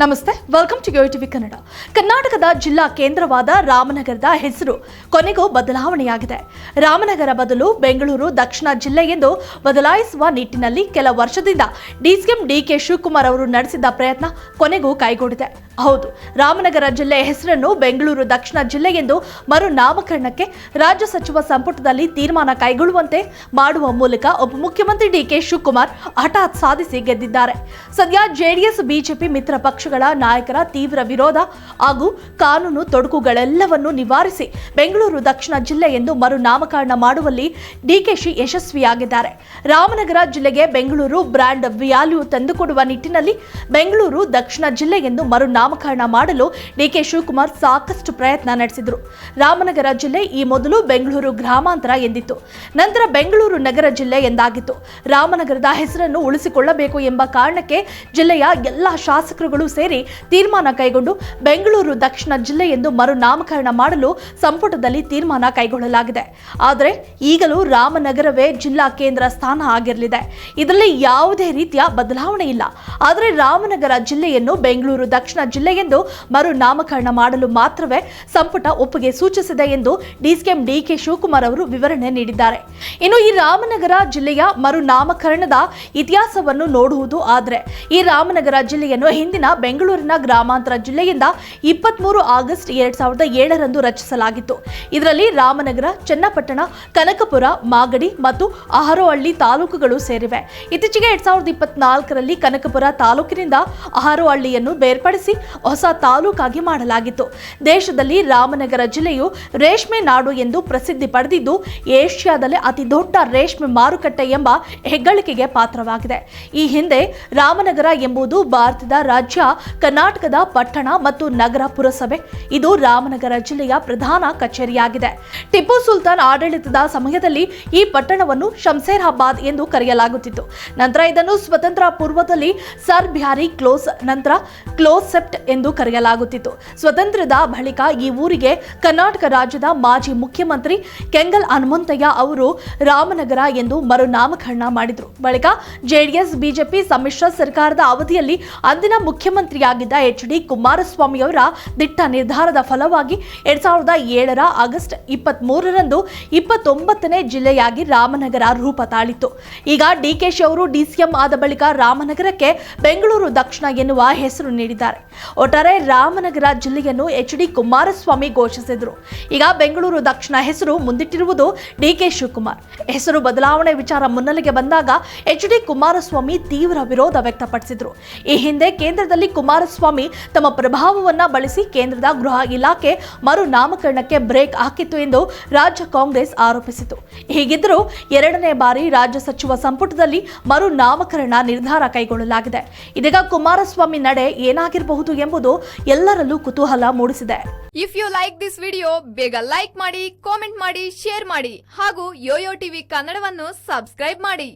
ನಮಸ್ತೆ welcome to TV Kannada ಕರ್ನಾಟಕದ ಜಿಲ್ಲಾ ಕೇಂದ್ರವಾದ ರಾಮನಗರದ ಹೆಸರು ಕೊನೆಗೂ ಬದಲಾವಣೆಯಾಗಿದೆ. ರಾಮನಗರ ಬದಲು ಬೆಂಗಳೂರು ದಕ್ಷಿಣ ಜಿಲ್ಲೆ ಎಂದು ಬದಲಾಯಿಸುವ ನಿಟ್ಟಿನಲ್ಲಿ ಕೆಲ ವರ್ಷದಿಂದ ಡಿಸಿಎಂ ಡಿಕೆ ಶಿವಕುಮಾರ್ ಅವರು ನಡೆಸಿದ್ದ ಪ್ರಯತ್ನ ಕೊನೆಗೂ ಕೈಗೂಡಿದೆ. ಹೌದು, ರಾಮನಗರ ಜಿಲ್ಲೆ ಹೆಸರನ್ನು ಬೆಂಗಳೂರು ದಕ್ಷಿಣ ಜಿಲ್ಲೆ ಎಂದು ಮರು ನಾಮಕರಣಕ್ಕೆ ರಾಜ್ಯ ಸಚಿವ ಸಂಪುಟದಲ್ಲಿ ತೀರ್ಮಾನ ಕೈಗೊಳ್ಳುವಂತೆ ಮಾಡುವ ಮೂಲಕ ಉಪಮುಖ್ಯಮಂತ್ರಿ ಡಿಕೆ ಶಿವಕುಮಾರ್ ಹಠಾತ್ ಸಾಧಿಸಿ ಗೆದ್ದಿದ್ದಾರೆ. ಸದ್ಯ ಜೆಡಿಎಸ್, ಬಿಜೆಪಿ ಮಿತ್ರ ಪಕ್ಷಗಳ ನಾಯಕರ ತೀವ್ರ ವಿರೋಧ ಹಾಗೂ ಕಾನೂನು ತೊಡಕುಗಳೆಲ್ಲವನ್ನೂ ನಿವಾರಿಸಿ ಬೆಂಗಳೂರು ದಕ್ಷಿಣ ಜಿಲ್ಲೆ ಎಂದು ಮರು ನಾಮಕರಣ ಮಾಡುವಲ್ಲಿ ಡಿಕೆಶಿ ಯಶಸ್ವಿಯಾಗಿದ್ದಾರೆ. ರಾಮನಗರ ಜಿಲ್ಲೆಗೆ ಬೆಂಗಳೂರು ಬ್ರ್ಯಾಂಡ್ ವ್ಯಾಲ್ಯೂ ತಂದುಕೊಡುವ ನಿಟ್ಟಿನಲ್ಲಿ ಬೆಂಗಳೂರು ದಕ್ಷಿಣ ಜಿಲ್ಲೆ ಎಂದು ಮರು ನಾಮಕರಣ ಮಾಡಲು ಡಿಕೆ ಶಿವಕುಮಾರ್ ಸಾಕಷ್ಟು ಪ್ರಯತ್ನ ನಡೆಸಿದರು. ರಾಮನಗರ ಜಿಲ್ಲೆ ಈ ಮೊದಲು ಬೆಂಗಳೂರು ಗ್ರಾಮಾಂತರ ಎಂದಿತ್ತು. ನಂತರ ಬೆಂಗಳೂರು ನಗರ ಜಿಲ್ಲೆ ಎಂದಾಗಿತ್ತು. ರಾಮನಗರದ ಹೆಸರನ್ನು ಉಳಿಸಿಕೊಳ್ಳಬೇಕು ಎಂಬ ಕಾರಣಕ್ಕೆ ಜಿಲ್ಲೆಯ ಎಲ್ಲ ಶಾಸಕರುಗಳು ಸೇರಿ ತೀರ್ಮಾನ ಕೈಗೊಂಡು ಬೆಂಗಳೂರು ದಕ್ಷಿಣ ಜಿಲ್ಲೆ ಎಂದು ಮರು ನಾಮಕರಣ ಮಾಡಲು ಸಂಪುಟದಲ್ಲಿ ತೀರ್ಮಾನ ಕೈಗೊಳ್ಳಲಾಗಿದೆ. ಆದರೆ ಈಗಲೂ ರಾಮನಗರವೇ ಜಿಲ್ಲಾ ಕೇಂದ್ರ ಸ್ಥಾನ ಆಗಿರಲಿದೆ. ಇದರಲ್ಲಿ ಯಾವುದೇ ರೀತಿಯ ಬದಲಾವಣೆ ಇಲ್ಲ. ಆದರೆ ರಾಮನಗರ ಜಿಲ್ಲೆಯನ್ನು ಬೆಂಗಳೂರು ದಕ್ಷಿಣ ಜಿಲ್ಲೆ ಎಂದು ಮರು ನಾಮಕರಣ ಮಾಡಲು ಮಾತ್ರವೇ ಸಂಪುಟ ಒಪ್ಪಿಗೆ ಸೂಚಿಸಿದೆ ಎಂದು ಡಿಸಿಎಂ ಡಿಕೆ ಶಿವಕುಮಾರ್ ಅವರು ವಿವರಣೆ ನೀಡಿದ್ದಾರೆ. ಇನ್ನು ಈ ರಾಮನಗರ ಜಿಲ್ಲೆಯ ಮರು ನಾಮಕರಣದ ಇತಿಹಾಸವನ್ನು ನೋಡುವುದು ಆದರೆ ಈ ರಾಮನಗರ ಜಿಲ್ಲೆಯನ್ನು ಹಿಂದಿನ ಬೆಂಗಳೂರಿನ ಗ್ರಾಮಾಂತರ ಜಿಲ್ಲೆಯಿಂದ ಇಪ್ಪತ್ಮೂರು ಆಗಸ್ಟ್ ಎರಡ್ ಸಾವಿರದ ಏಳರಂದು ರಚಿಸಲಾಗಿತ್ತು. ಇದರಲ್ಲಿ ರಾಮನಗರ, ಚನ್ನಪಟ್ಟಣ, ಕನಕಪುರ, ಮಾಗಡಿ ಮತ್ತು ಅಹರೋಹಳ್ಳಿ ತಾಲೂಕುಗಳು ಸೇರಿವೆ. ಇತ್ತೀಚೆಗೆ ಎರಡ್ ಸಾವಿರದ ಇಪ್ಪತ್ನಾಲ್ಕರಲ್ಲಿ ಕನಕಪುರ ತಾಲೂಕಿನಿಂದ ಅಹರೋಹಳ್ಳಿಯನ್ನು ಬೇರ್ಪಡಿಸಿ ಹೊಸ ತಾಲೂಕಾಗಿ ಮಾಡಲಾಗಿತ್ತು. ದೇಶದಲ್ಲಿ ರಾಮನಗರ ಜಿಲ್ಲೆಯು ರೇಷ್ಮೆ ನಾಡು ಎಂದು ಪ್ರಸಿದ್ಧಿ ಪಡೆದಿದ್ದು, ಏಷ್ಯಾದಲ್ಲೇ ಅತಿ ದೊಡ್ಡ ರೇಷ್ಮೆ ಮಾರುಕಟ್ಟೆ ಎಂಬ ಹೆಗ್ಗಳಿಕೆಗೆ ಪಾತ್ರವಾಗಿದೆ. ಈ ಹಿಂದೆ ರಾಮನಗರ ಎಂಬುದು ಭಾರತದ ರಾಜ್ಯ, ಕರ್ನಾಟಕದ ಪಟ್ಟಣ ಮತ್ತು ನಗರ ಪುರಸಭೆ. ಇದು ರಾಮನಗರ ಜಿಲ್ಲೆಯ ಪ್ರಧಾನ ಕಚೇರಿಯಾಗಿದೆ. ಟಿಪ್ಪು ಸುಲ್ತಾನ್ ಆಡಳಿತದ ಸಮಯದಲ್ಲಿ ಈ ಪಟ್ಟಣವನ್ನು ಶಂಸೇರಾಬಾದ್ ಎಂದು ಕರೆಯಲಾಗುತ್ತಿತ್ತು. ನಂತರ ಇದನ್ನು ಸ್ವತಂತ್ರ ಪೂರ್ವದಲ್ಲಿ ಸರ್ ಬಿಹಾರಿ ಕ್ಲೋಸ್, ನಂತರ ಕ್ಲೋಸೆಪ್ಟ್ ಎಂದು ಕರೆಯಲಾಗುತ್ತಿತ್ತು. ಸ್ವತಂತ್ರದ ಬಳಿಕ ಈ ಊರಿಗೆ ಕರ್ನಾಟಕ ರಾಜ್ಯದ ಮಾಜಿ ಮುಖ್ಯಮಂತ್ರಿ ಕೆಂಗಲ್ ಹನುಮಂತಯ್ಯ ಅವರು ರಾಮನಗರ ಎಂದು ಮರುನಾಮಕರಣ ಮಾಡಿದರು. ಬಳಿಕ ಜೆಡಿಎಸ್, ಬಿಜೆಪಿ ಸಮ್ಮಿಶ್ರ ಸರ್ಕಾರದ ಅವಧಿಯಲ್ಲಿ ಅಂದಿನ ಮುಖ್ಯಮಂತ್ರಿಯಾಗಿದ್ದ ಎಚ್ ಡಿ ಕುಮಾರಸ್ವಾಮಿ ಅವರ ದಿಟ್ಟ ನಿರ್ಧಾರದ ಫಲವಾಗಿ ಎರಡ್ ಸಾವಿರದ ಏಳರ ಆಗಸ್ಟ್ ಇಪ್ಪತ್ತ್ ಮೂರರಂದು ಇಪ್ಪತ್ತೊಂಬತ್ತನೇ ಜಿಲ್ಲೆಯಾಗಿ ರಾಮನಗರ ರೂಪ ತಾಳಿತ್ತು. ಈಗ ಡಿಕೆಶಿ ಅವರು ಡಿಸಿಎಂ ಆದ ಬಳಿಕ ರಾಮನಗರಕ್ಕೆ ಬೆಂಗಳೂರು ದಕ್ಷಿಣ ಎನ್ನುವ ಹೆಸರು ನೀಡಿದ್ದಾರೆ. ಒಟ್ಟಾರೆ ರಾಮನಗರ ಜಿಲ್ಲೆಯನ್ನು ಎಚ್ ಡಿ ಕುಮಾರಸ್ವಾಮಿ ಘೋಷಿಸಿದರು. ಈಗ ಬೆಂಗಳೂರು ದಕ್ಷಿಣ ಹೆಸರು ಮುಂದಿಟ್ಟಿರುವುದು ಡಿಕೆ ಶಿವಕುಮಾರ್. ಹೆಸರು ಬದಲಾವಣೆ ವಿಚಾರ ಮುನ್ನೆಲೆಗೆ ಬಂದಾಗ ಎಚ್ ಡಿ ಕುಮಾರಸ್ವಾಮಿ ತೀವ್ರ ವಿರೋಧ ವ್ಯಕ್ತಪಡಿಸಿದರು. ಈ ಹಿಂದೆ ಕೇಂದ್ರದಲ್ಲಿ ಕುಮಾರಸ್ವಾಮಿ ತಮ್ಮ ಪ್ರಭಾವವನ್ನ ಬಳಸಿ ಕೇಂದ್ರದ ಗೃಹ ಇಲಾಖೆ ಮರು ನಾಮಕರಣಕ್ಕೆ ಬ್ರೇಕ್ ಹಾಕಿತ್ತು ಎಂದು ರಾಜ್ಯ ಕಾಂಗ್ರೆಸ್ ಆರೋಪಿಸಿತು. ಹೀಗಿದ್ದರೂ ಎರಡನೇ ಬಾರಿ ರಾಜ್ಯ ಸಚಿವ ಸಂಪುಟದಲ್ಲಿ ಮರು ನಾಮಕರಣ ನಿರ್ಧಾರ ಕೈಗೊಳ್ಳಲಾಗಿದೆ. ಇದೀಗ ಕುಮಾರಸ್ವಾಮಿ ನಡೆ ಏನಾಗಿರಬಹುದು ಎಂಬುದು ಎಲ್ಲರಲ್ಲೂ ಕುತೂಹಲ ಮೂಡಿಸಿದೆ. If you like this video ಬೇಗ ಲೈಕ್ ಮಾಡಿ ಕಾಮೆಂಟ್ ಮಾಡಿ ಶೇರ್ ಮಾಡಿ ಹಾಗೂ ಯೋಯೋ ಟಿವಿ ಕನ್ನಡವನ್ನು ಸಬ್ಸ್ಕ್ರೈಬ್ ಮಾಡಿ.